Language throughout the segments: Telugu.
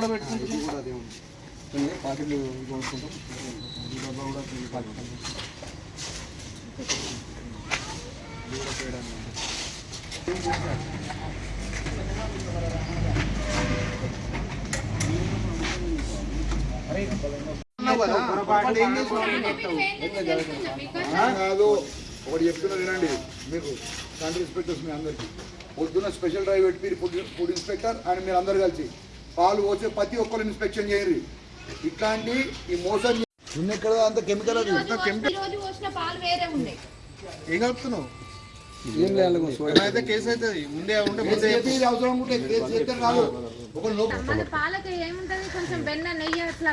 కూడా పెట్టుకుంటున్నాం కూడా అదే ఉంది. పాకెట్లు కొనుక్కుంటాం. ఈ డబ్బా కూడా కొన్ని కూడా చేయడానికి కాదు ఒకటి చెప్తున్నా వినండి. మీకు కంట్రీ ఇన్స్పెక్టర్స్ మీ అందరికీ. పొద్దున్న స్పెషల్ డ్రైవ్ పెట్టి మీరు ఫుడ్ ఇన్స్పెక్టర్ అండ్ మీరు అందరు కలిసి. పాలు పోసే ప్రతి ఒక్కరు ఇన్స్పెక్షన్ చేయరు. ఇట్లాంటి ఈ మోసం ఎక్కడ అంత కెమికల్ అది? ఈ రోజు పోసిన పాలు వేరే ఉన్నాయి ఏం కలుపుతున్నావు? ఏం లేదు అయితే కేసు అవుతుంది ముందే ఉంటే ముందే ఇది అవసరం ఉంటే కేసు చేస్తే మన పాలకి ఏముంటది? కొంచెం వెన్న నెయ్యి అట్లా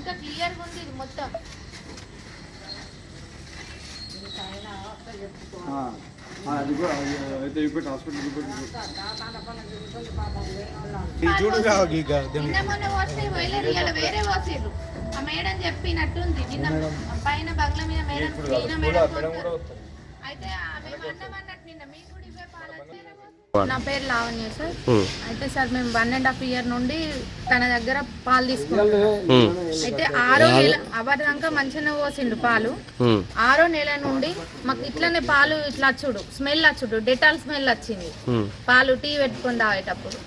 ఇంకా క్లియర్గా ఉంది ఇది మొత్తం. అది కూడా అయితే ఇప్పుడు హాస్పిటల్ నిన్న మొన్న ఇలా వేరే ఆ మేడం చెప్పినట్టుంది నిన్న పైన బంగ్లా మీద మేడం మేడం. అయితే మేము నిన్న మీకు కూడా ఇవే పాలు వచ్చేలా పోసి- నా పేరు లావణ్య సార్. అయితే సార్ మేము వన్ అండ్ హాఫ్ ఇయర్ నుండి తన దగ్గర పాలు తీసుకుంటాం అయితే ఆరో నెల అవ్వదాకా మంచిగానే పోసిండు పాలు. ఆరో నెల నుండి మాకు ఇట్లనే పాలు ఇట్లా వచ్చుడు స్మెల్ వచ్చుడు డెటాల్ స్మెల్ వచ్చింది. పాలు టీ పెట్టుకొని తాగేటప్పుడు.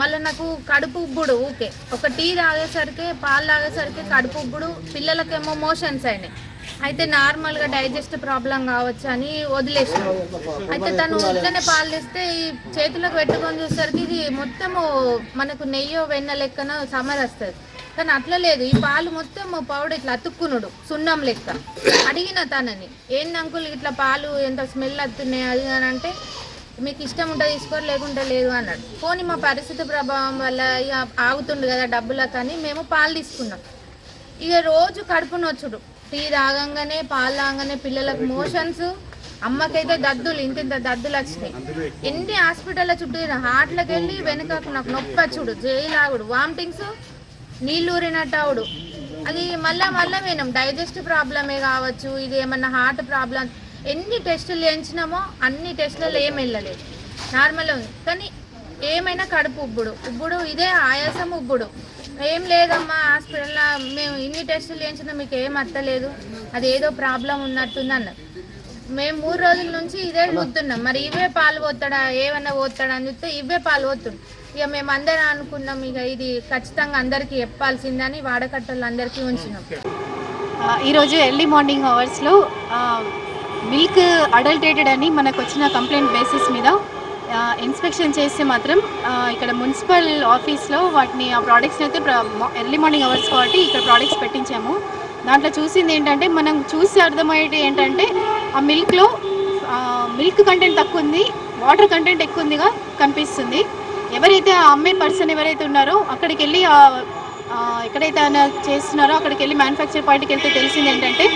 మళ్ళీ నాకు కడుపు ఉబ్బుడు ఊకే ఒక టీ తాగేసరికి పాలు తాగేసరికి కడుపు ఉబ్బుడు. పిల్లలకేమో మోషన్స్ అయినాయి. అయితే నార్మల్గా డైజెస్ట్ ప్రాబ్లం కావచ్చు అని వదిలేసాను అయితే తను ఇట్లనే పాలు తెస్తే ఈ చేతులకు పెట్టుకొని చూసేసరికి ఇది మొత్తము మనకు నెయ్యో వెన్న లెక్కన సమర్ వస్తుంది కానీ అట్లా లేదు. ఈ పాలు మొత్తం పౌడర్ ఇట్లా అతుక్కునుడు సున్నం లెక్క. అడిగిన తనని ఏంది అంకుల్ ఇట్లా పాలు ఎంత స్మెల్ వస్తున్నాయి అది అని అంటే మీకు ఇష్టం ఉంటే తీసుకోరు లేకుంటే లేదు అన్నాడు. పోనీ మా పరిస్థితి ప్రభావం వల్ల ఇక ఆగుతుండు కదా డబ్బులకు అని మేము పాలు తీసుకున్నాం. ఇక రోజు కడుపు నొచ్చుడు టీ తాగంగానే పాలు తాగంగానే పిల్లలకు మోషన్స్ అమ్మకైతే దద్దులు ఇంత ఇంత దద్దులు వచ్చినాయి ఎన్ని హాస్పిటల్ చుట్టూ హార్ట్లకు వెళ్ళి వెనుకకు నాకు నొప్పి చూడు జైలాగుడు వామిటింగ్స్ నీళ్ళు ఊరినట్టు అవుడు అది మళ్ళా మళ్ళా వినం డైజెస్ట్ ప్రాబ్లమే కావచ్చు ఇది ఏమన్నా హార్ట్ ప్రాబ్లం ఎన్ని టెస్టులు చేయించినామో అన్ని టెస్టులలో ఏం వెళ్ళలేదు. నార్మల్ ఉంది. కానీ ఏమైనా కడుపు ఉబ్బుడు ఉబ్బుడు ఇదే ఆయాసం ఉబ్బుడు. ఏం లేదమ్మా హాస్పిటల్లో మేము ఇన్ని టెస్టులు చేయించినా మీకు ఏం అత్తలేదు. అది ఏదో ప్రాబ్లం ఉన్నట్టుంది అన్నారు. మేము మూడు రోజుల నుంచి ఇదే చూస్తున్నాం మరి ఇవే పాలు పోతాడా ఏమన్నా పోతాడా అని చూస్తే ఇవే పాలు పోతుంది ఇక మేము అందరం అనుకున్నాం ఇక ఇది ఖచ్చితంగా అందరికీ చెప్పాల్సిందని వాడకట్టలు అందరికీ ఉంచినాం. ఆ, ఈరోజు ఎర్లీ మార్నింగ్ అవర్స్లో మిల్క్ అడల్టేటెడ్ అని మనకు వచ్చిన కంప్లైంట్ బేసిస్ మీద ఇన్స్పెక్షన్ చేస్తే మాత్రం ఇక్కడ మున్సిపల్ ఆఫీస్లో వాటిని ఆ ప్రోడక్ట్స్ని అయితే ఎర్లీ మార్నింగ్ అవర్స్ కాబట్టి ఇక్కడ ప్రోడక్ట్స్ పెట్టించాము. దాంట్లో చూసింది ఏంటంటే మనం చూసి అర్థమయ్యేది ఏంటంటే ఆ మిల్క్లో మిల్క్ కంటెంట్ తక్కువ ఉంది వాటర్ కంటెంట్ ఎక్కువ ఉందిగా కనిపిస్తుంది. ఎవరైతే ఆ అమ్మే పర్సన్ ఎవరైతే ఉన్నారో అక్కడికి వెళ్ళి ఎక్కడైతే ఆయన చేస్తున్నారో అక్కడికి వెళ్ళి మ్యానుఫ్యాక్చర్ పాయింట్కి వెళ్తే తెలిసింది ఏంటంటే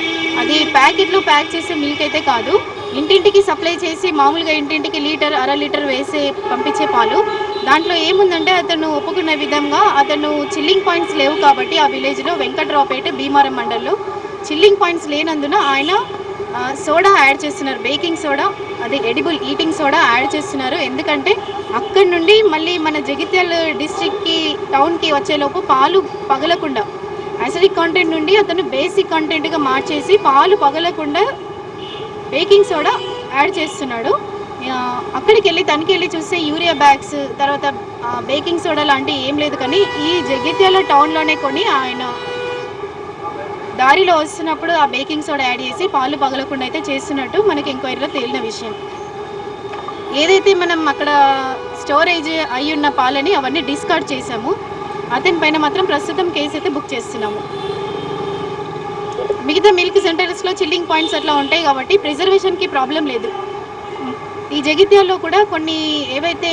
అది ప్యాకెట్లో ప్యాక్ చేసే మిల్క్ అయితే కాదు. ఇంటింటికి సప్లై చేసి మామూలుగా ఇంటింటికి లీటర్ అర లీటర్ వేసి పంపించే పాలు. దాంట్లో ఏముందంటే అతను ఒప్పుకున్న విధంగా అతను చిల్లింగ్ పాయింట్స్ లేవు కాబట్టి ఆ విలేజ్లో వెంకట్రావుపేట భీమారం మండల్లో చిల్లింగ్ పాయింట్స్ లేనందున ఆయన సోడా యాడ్ చేస్తున్నారు. బేకింగ్ సోడా అదే ఎడిబుల్ ఈటింగ్ సోడా యాడ్ చేస్తున్నారు. ఎందుకంటే అక్కడి నుండి మళ్ళీ మన జగిత్యాల డిస్ట్రిక్ట్కి టౌన్కి వచ్చేలోపు పాలు పగలకుండా అసిడిక్ కంటెంట్ నుండి అతను బేసిక్ కంటెంట్గా మార్చేసి పాలు పగలకుండా బేకింగ్ సోడా యాడ్ చేస్తున్నాడు. అక్కడికి వెళ్ళి తనకి వెళ్ళి చూస్తే యూరియా బ్యాగ్స్ తర్వాత బేకింగ్ సోడా లాంటివి ఏం లేదు కానీ ఈ జగిత్యాల టౌన్లోనే కొని ఆయన దారిలో వస్తున్నప్పుడు ఆ బేకింగ్ సోడా యాడ్ చేసి పాలు పగలకుండా అయితే చేస్తున్నట్టు మనకి ఎంక్వైరీలో తేలిన విషయం. ఏదైతే మనం అక్కడ స్టోరేజ్ అయి ఉన్న పాలని అవన్నీ డిస్కార్డ్ చేసాము అతని పైన మాత్రం ప్రస్తుతం కేసు అయితే బుక్ చేస్తున్నాము. మిగతా మిల్క్ సెంటర్స్లో చిల్లింగ్ పాయింట్స్ అట్లా ఉంటాయి కాబట్టి ప్రిజర్వేషన్కి ప్రాబ్లం లేదు. ఈ జగిత్యాల్లో కూడా కొన్ని ఏవైతే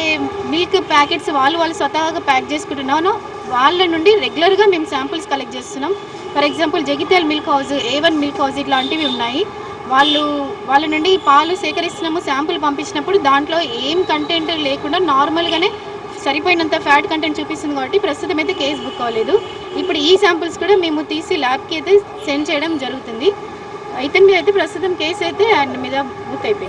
మిల్క్ ప్యాకెట్స్ వాళ్ళు వాళ్ళు స్వతహాగా ప్యాక్ చేసుకుంటున్నానో వాళ్ళ నుండి రెగ్యులర్గా మేము శాంపుల్స్ కలెక్ట్ చేస్తున్నాం. For example Jagtial milk house A one milk house ఇట్లాంటివి ఉన్నాయి. వాళ్ళు వాళ్ళ నుండి పాలు సేకరిస్తున్నాము శాంపుల్ పంపించినప్పుడు దాంట్లో ఏం కంటెంట్ లేకుండా నార్మల్గానే సరిపోయినంత ఫ్యాట్ కంటెంట్ చూపిస్తుంది కాబట్టి ప్రస్తుతం అయితే కేసు బుక్ అవ్వలేదు ఇప్పుడు ఈ శాంపుల్స్ కూడా మేము తీసి ల్యాబ్కి అయితే సెండ్ చేయడం జరుగుతుంది. ఇతని మీద అయితే ప్రస్తుతం కేసు అయితే ఆయన మీద బుక్ అయిపోయింది.